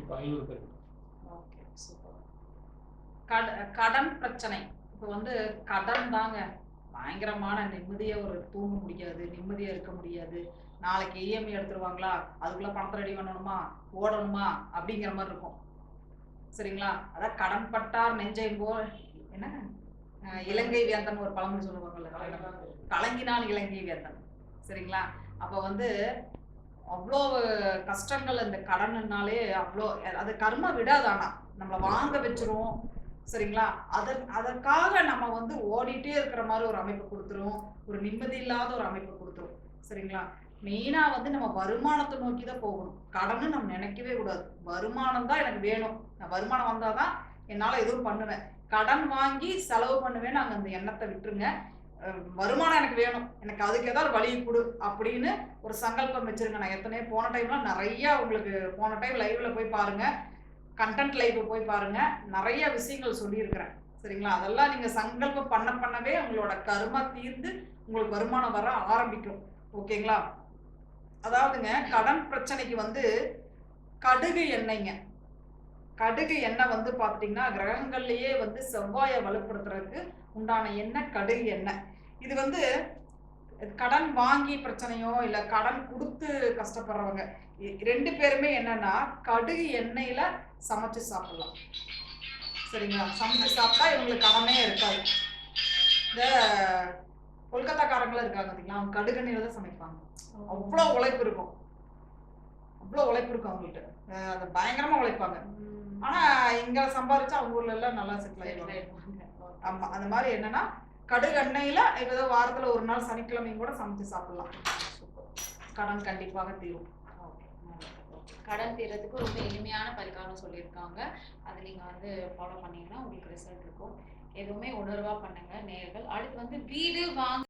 இப்போ ஐநூறு பேர். ஓகே கட கடன் பிரச்சனை. இப்போ வந்து கடன் தாங்க. பயங்கரமான நிம்மதியை ஒரு தூங்க முடியாது நிம்மதியாக இருக்க முடியாது. நாளைக்கு இஎம்ஐ எடுத்துருவாங்களா? அதுக்குள்ளே பணத்தை ரெடி பண்ணணுமா? ஓடணுமா? அப்படிங்கிற மாதிரி இருக்கும். சரிங்களா? அதான் கடன் பட்டார் நெஞ்சையும் என்ன? இலங்கை வேந்தன் ஒரு பழமொழி சொல்லுவாங்கல்ல கலங்கினான் இலங்கை வேந்தன். சரிங்களா? அப்போ வந்து அவ்வளோ கஷ்டங்கள் இந்த கடன்னாலே அவ்வளோ அது கர்ம விடாது ஆனா. நம்மளை வாங்க வச்சிரும். சரிங்களா? அதன் அதற்காக நம்ம வந்து ஓடிட்டே இருக்கிற மாதிரி ஒரு அமைப்பு கொடுத்துரும். ஒரு நிம்மதி இல்லாத ஒரு அமைப்பு கொடுத்துரும். சரிங்களா? மெயினா வந்து நம்ம வருமானத்தை நோக்கி தான் போகணும். கடன்னு நம்ம நினைக்கவே கூடாது. வருமானம் தான் எனக்கு வேணும். நான் வருமானம் வந்தாதான் என்னால எதுவும் பண்ணுவேன். கடன் வாங்கி செலவு பண்ணுவேன்னு அங்க அந்த எண்ணத்தை விட்டுருங்க. வருமானம் எனக்கு வேணும். எனக்கு அதுக்கு ஏதாவது வழி கொடு அப்படின்னு ஒரு சங்கல்பம் வச்சிருங்க நான். எத்தனையோ போன டைம்லாம் நிறைய உங்களுக்கு போன டைம் லைவ்ல போய் பாருங்க. கண்டென்ட் லைவ் போய் பாருங்க. நிறைய விஷயங்கள் சொல்லியிருக்கிறேன். சரிங்களா? அதெல்லாம் நீங்க சங்கல்பம் பண்ண பண்ணவே உங்களோட கருமா தீர்ந்து உங்களுக்கு வருமானம் வர ஆரம்பிக்கும். ஓகேங்களா? அதாவதுங்க கடன் பிரச்சனைக்கு வந்து கடுகு எண்ணெய்ங்க. கடுகு எண்ணெய் வந்து பார்த்துட்டிங்கன்னா கிரகங்கள்லேயே வந்து செவ்வாயை வலுப்படுத்துறதுக்கு உண்டான எண்ணெய் கடுகு எண்ணெய் இது வந்து கடன் வாங்கி பிரச்சனையோ இல்லை கடன் கொடுத்து கஷ்டப்படுறவங்க இ- ரெண்டு பேருமே என்னன்னா கடுகு எண்ணெயில் சமைச்சு சாப்பிடலாம். சரிங்களா? சமைச்சு சாப்பிட்டா இவங்களுக்கு கடனே இருக்காது. இந்த கொல்கத்தாக்காரங்களும் இருக்காங்க பார்த்தீங்களா அவங்க கடுகு எண்ணெயில் தான் சமைப்பாங்க. அவ்வளோ உழைப்பு இருக்கும். அவ்வளோ உழைப்பு இருக்கும் அவங்கள்ட்ட அது பயங்கரமா உழைப்பாங்க. ஆனா இங்க சம்பாரிச்சா அவங்க ஊர்ல எல்லாம் நல்லா செட்டில் ஆயிடுவாங்க. ஆமா அந்த மாதிரி என்னன்னா கடுகு எண்ணெயில இப்ப ஏதோ வாரத்துல ஒரு நாள் சனிக்கிழமையும் கூட சமைச்சு சாப்பிடலாம். கடன் கண்டிப்பாக தீரும். கடன் தீர்றதுக்கு ரொம்ப எளிமையான பரிகாரம் சொல்லியிருக்காங்க. அது நீங்க வந்து ஃபாலோ பண்ணீங்கன்னா உங்களுக்கு ரிசல்ட் இருக்கும். எதுவுமே உணர்வா பண்ணுங்க நேர்கள் அடுத்து வந்து வீடு வாங்க